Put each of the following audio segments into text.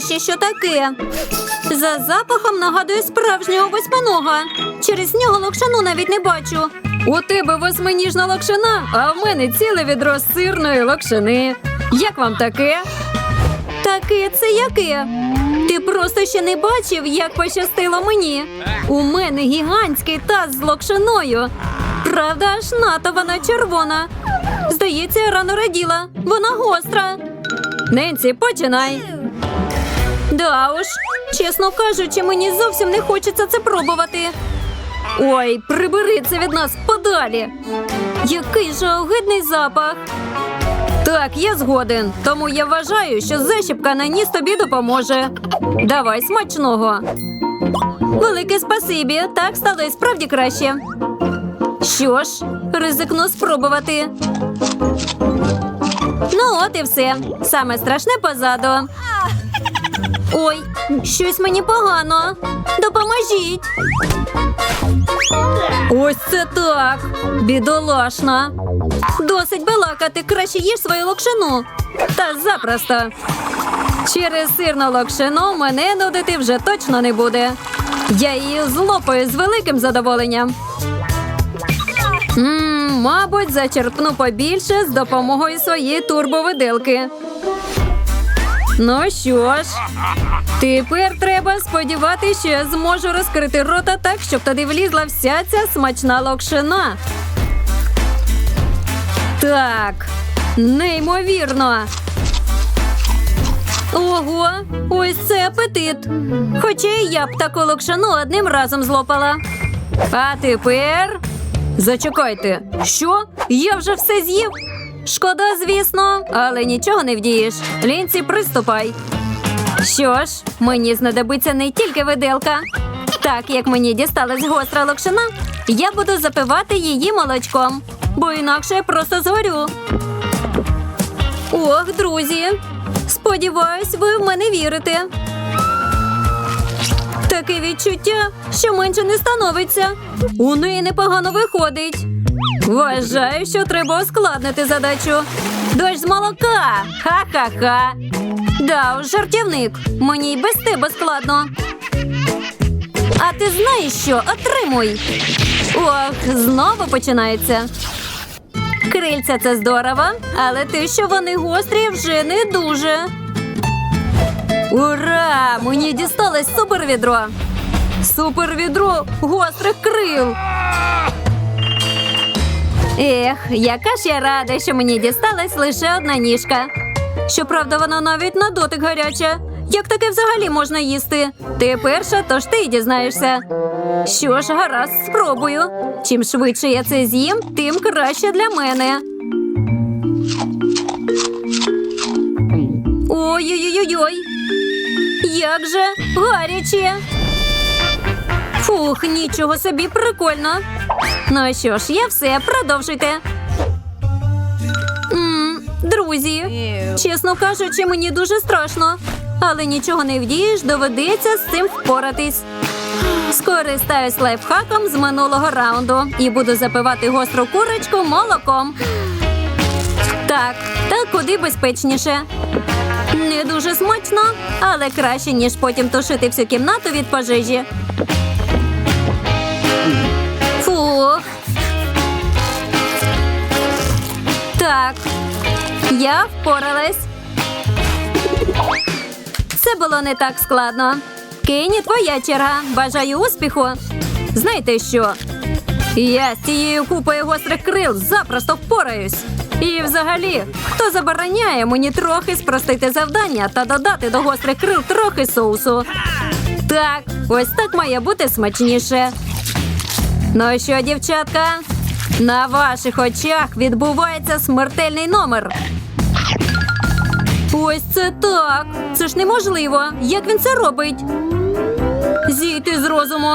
ще що таке. За запахом нагадує справжнього восьминога. Через нього локшану навіть не бачу. У тебе восьминіжна локшина, а в мене ціле відро сирної локшини. Як вам таке? Таке це яке? Ти просто ще не бачив, як пощастило мені. У мене гігантський таз з локшиною. Правда, аж нато вона червона. Здається, я рано раділа. Вона гостра. Ненсі, починай. Да уж, чесно кажучи, мені зовсім не хочеться це пробувати. Ой, прибери це від нас подалі. Який же огидний запах. Так, я згоден. Тому я вважаю, що защіпка на ніс тобі допоможе. Давай смачного. Велике спасибі, так стало і справді краще. Що ж, ризикну спробувати. Ну, от і все. Саме страшне позаду. Ой, щось мені погано. Допоможіть. Ось це так. Бідолашна. Досить балакати, краще їж свою локшину. Та запросто. Через сирну локшину мене нудити вже точно не буде. Я її злопаю з великим задоволенням. Мм, мабуть, зачерпну побільше з допомогою своєї турбовиделки. Ну що ж, тепер треба сподіватися, що я зможу розкрити рота так, щоб туди влізла вся ця смачна локшина. Так, неймовірно. Ого, ось це апетит. Хоча і я б таку локшину одним разом злопала. А тепер зачекайте, що? Я вже все з'їв. Шкода, звісно, Але нічого не вдієш. Лінці, приступай. Що ж, мені знадобиться не тільки виделка. Так як мені дісталась гостра локшина, я буду запивати її молочком, бо інакше я просто згорю. Ох, друзі, сподіваюсь, ви в мене вірите. Таке відчуття, що менше не становиться. У неї непогано виходить. Вважаю, що треба ускладнити задачу. Дощ з молока! Ха-ха-ха! Да, жартівник, мені й без тебе складно. А ти знаєш що? Отримуй. Ох, знову починається. Крильця це здорово, але те, що вони гострі, вже не дуже. Ура! Мені дісталось супервідро. Супервідро гострих крил. Ех, яка ж я рада, що мені дісталась лише одна ніжка. Щоправда, вона навіть на дотик гаряча. Як таке взагалі можна їсти? Ти перша, тож ти дізнаєшся. Що ж, гаразд, спробую. Чим швидше я це з'їм, тим краще для мене. Ой-ой-ой-ой. Як же гаряче. Фух, нічого собі прикольно. Ну що ж, я все, продовжуйте. м друзі, чесно кажучи, мені дуже страшно. Але нічого не вдієш, доведеться з цим впоратись. Скористаюсь лайфхаком з минулого раунду і буду запивати гостру курочку молоком. Так, так куди безпечніше. Не дуже смачно, але краще, ніж потім тушити всю кімнату від пожежі. Так, я впоралась. Це було не так складно. Кені, твоя черга. Бажаю успіху. Знаєте що? Я з цією купою гострих крил запросто впораюсь. І взагалі, хто забороняє мені трохи спростити завдання та додати до гострих крил трохи соусу. Так, ось так має бути смачніше. Ну що, дівчатка? На ваших очах відбувається смертельний номер. Ось це так. Це ж неможливо. Як він це робить? Зійти з розуму.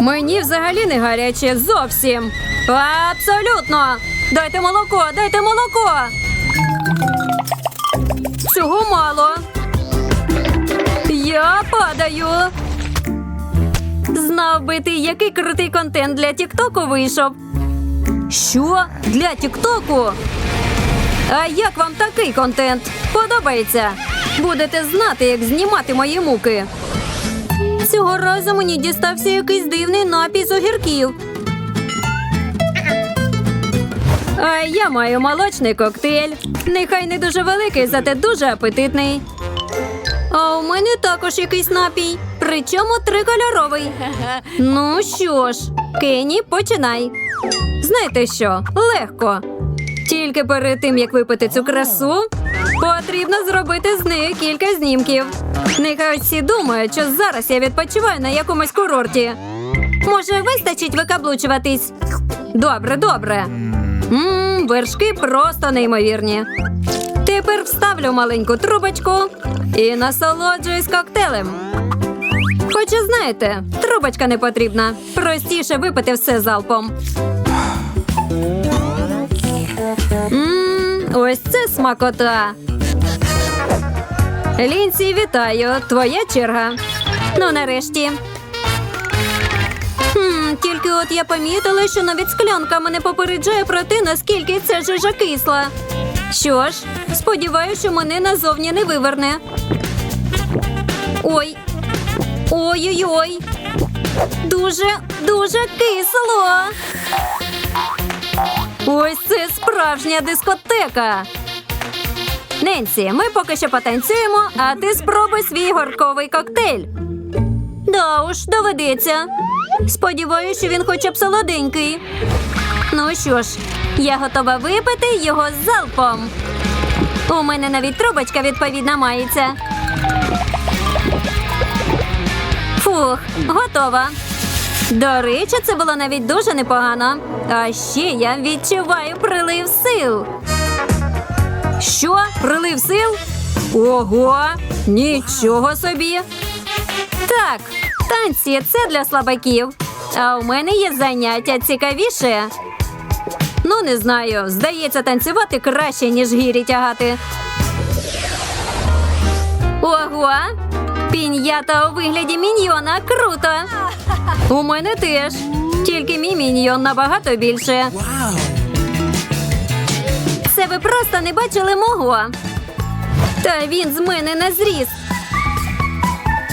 Мені взагалі не гаряче зовсім. Абсолютно. Дайте молоко, дайте молоко. Цього мало. Я падаю. Знав би ти, який крутий контент для Тіктоку вийшов. Що? Для Тіктоку? А як вам такий контент? Подобається? Будете знати, як знімати мої муки. Цього разу мені дістався якийсь дивний напій з огірків. А я маю молочний коктейль. Нехай не дуже великий, зате дуже апетитний. А у мене також якийсь напій, причому трикольоровий. Ну що ж, Кенні, починай. Знаєте що? Легко. Тільки перед тим, як випити цю красу, потрібно зробити з нею кілька знімків. Нехай всі думають, що зараз я відпочиваю на якомусь курорті. Може, вистачить викаблучуватись? Добре, добре. Мм, вершки просто неймовірні. Тепер вставлю маленьку трубочку і насолоджуюсь коктейлем. Хоча знаєте, трубочка не потрібна. Простіше випити все залпом. Мм, ось це смакота. Лінсі, вітаю. Твоя черга. Ну, нарешті. Хм, тільки от я помітила, що навіть склянка мене попереджає про те, наскільки ця жижа кисла. Що ж, сподіваюся, що мене назовні не виверне. Ой. Ой-ой-ой. Дуже, дуже кисло. Ось це справжня дискотека. Ненсі, ми поки що потанцюємо, а ти спробуй свій горковий коктейль. Да уж, доведеться. Сподіваюся, що він хоча б солоденький. Ну що ж, я готова випити його залпом. У мене навіть трубочка відповідна мається. Фух, готова. До речі, це було навіть дуже непогано. А ще я відчуваю прилив сил. Що? Прилив сил? Ого, нічого собі. Так, танці це для слабаків. А у мене є заняття цікавіше. Ну, не знаю. Здається, танцювати краще, ніж гірі тягати. Ого! Пін'ята у вигляді міньйона. Круто! У мене теж. Тільки мій міньйон набагато більше. Це ви просто не бачили мого. Та він з мене не зріс.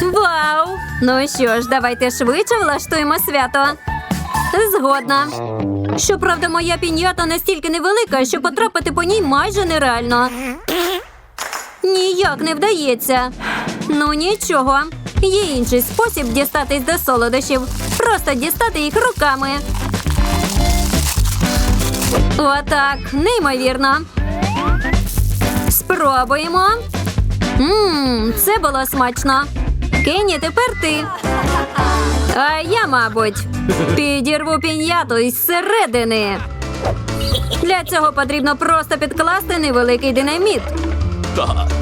Вау! Ну що ж, давайте швидше влаштуємо свято. Згодна. Щоправда, моя піньята настільки невелика, що потрапити по ній майже нереально. Ніяк не вдається. Ну нічого. Є інший спосіб дістатись до солодощів. Просто дістати їх руками. Отак, неймовірно. Спробуємо. Ммм, це було смачно. Кенні, тепер ти. А я, мабуть, підірву пін'яту із середини. Для цього потрібно просто підкласти невеликий динаміт.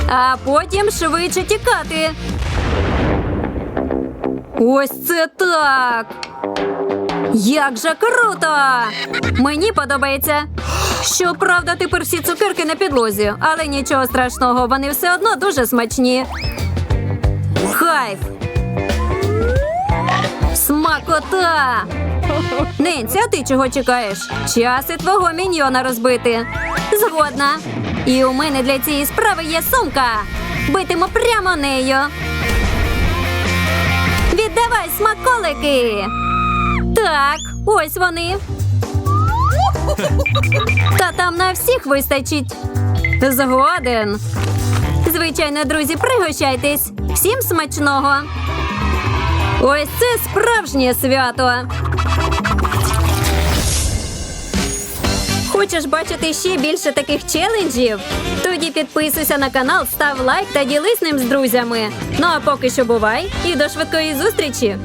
А потім швидше тікати. Ось це так. Як же круто! Мені подобається. Щоправда, тепер всі цукерки на підлозі, але нічого страшного, вони все одно дуже смачні. Хайф! Смакота! Ненці, ти чого чекаєш? Час і твого міньйона розбити. Згодна. І у мене для цієї справи є сумка. Битиму прямо нею. Віддавай смаколики. Так, ось вони. Та там на всіх вистачить. Згоден. Звичайно, друзі, пригощайтесь. Всім смачного. Ось це справжнє свято. Хочеш бачити ще більше таких челенджів? Тоді підписуйся на канал, став лайк та ділись ним з друзями. Ну а поки що бувай і до швидкої зустрічі!